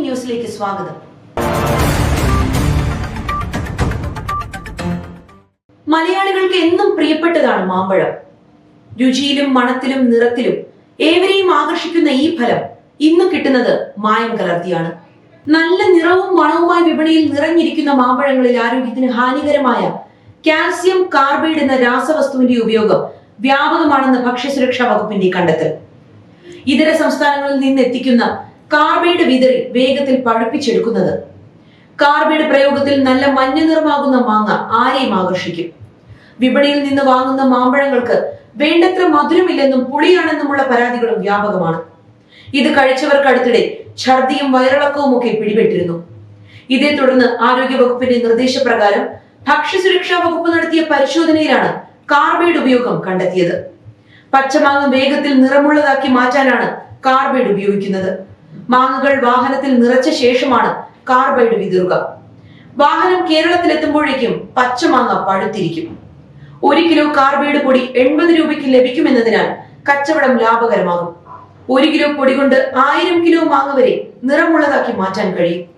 ന്യൂസിലേക്ക് സ്വാഗതം. മലയാളികൾക്ക് എന്നും പ്രിയപ്പെട്ടതാണ് മാമ്പഴം. രുചിയിലും മണത്തിലും നിറത്തിലും ഏവരെയും ആകർഷിക്കുന്ന ഈ ഫലം ഇന്ന് കിട്ടുന്നത് മായം കലർത്തിയാണ്. നല്ല നിറവും മണവുമായി വിപണിയിൽ നിറഞ്ഞിരിക്കുന്ന മാമ്പഴങ്ങളിൽ ആരോഗ്യത്തിന് ഹാനികരമായ കാൽസ്യം കാർബൈഡ് എന്ന രാസവസ്തുവിന്റെ ഉപയോഗം വ്യാപകമാണെന്ന് ഭക്ഷ്യസുരക്ഷാ വകുപ്പിന്റെ കണ്ടെത്തൽ. ഇതര സംസ്ഥാനങ്ങളിൽ നിന്ന് എത്തിക്കുന്ന കാർബൈഡ് വിതറി വേഗത്തിൽ പഴുപ്പിച്ചെടുക്കുന്നത്. കാർബൈഡ് പ്രയോഗത്തിൽ നല്ല മഞ്ഞ നിറമാകുന്ന മാങ്ങ ആരെയും ആകർഷിക്കും. വിപണിയിൽ നിന്ന് വാങ്ങുന്ന മാമ്പഴങ്ങൾക്ക് വേണ്ടത്ര മധുരമില്ലെന്നും പുളിയാണെന്നുമുള്ള പരാതികളും വ്യാപകമാണ്. ഇത് കഴിച്ചവർക്ക് അടുത്തിടെ ഛർദിയും വയറിളക്കവും ഒക്കെ പിടിപെട്ടിരുന്നു. ഇതേ തുടർന്ന് ആരോഗ്യ വകുപ്പിന്റെ നിർദ്ദേശപ്രകാരം ഭക്ഷ്യസുരക്ഷാ വകുപ്പ് നടത്തിയ പരിശോധനയിലാണ് കാർബൈഡ് ഉപയോഗം കണ്ടെത്തിയത്. പച്ചമാങ്ങ വേഗത്തിൽ നിറമുള്ളതാക്കി മാറ്റാനാണ് കാർബൈഡ് ഉപയോഗിക്കുന്നത്. മാങ്ങകൾ വാഹനത്തിൽ നിറച്ച ശേഷമാണ് കാർബൈഡ് വിതറുക. വാഹനം കേരളത്തിലെത്തുമ്പോഴേക്കും പച്ചമാങ്ങ പഴുത്തിരിക്കും. ഒരു കിലോ കാർബൈഡ് പൊടി എൺപത് രൂപയ്ക്ക് ലഭിക്കുമെന്നതിനാൽ കച്ചവടം ലാഭകരമാകും. ഒരു കിലോ പൊടി കൊണ്ട് ആയിരം കിലോ മാങ്ങ വരെ നിറമുള്ളതാക്കി മാറ്റാൻ കഴിയും.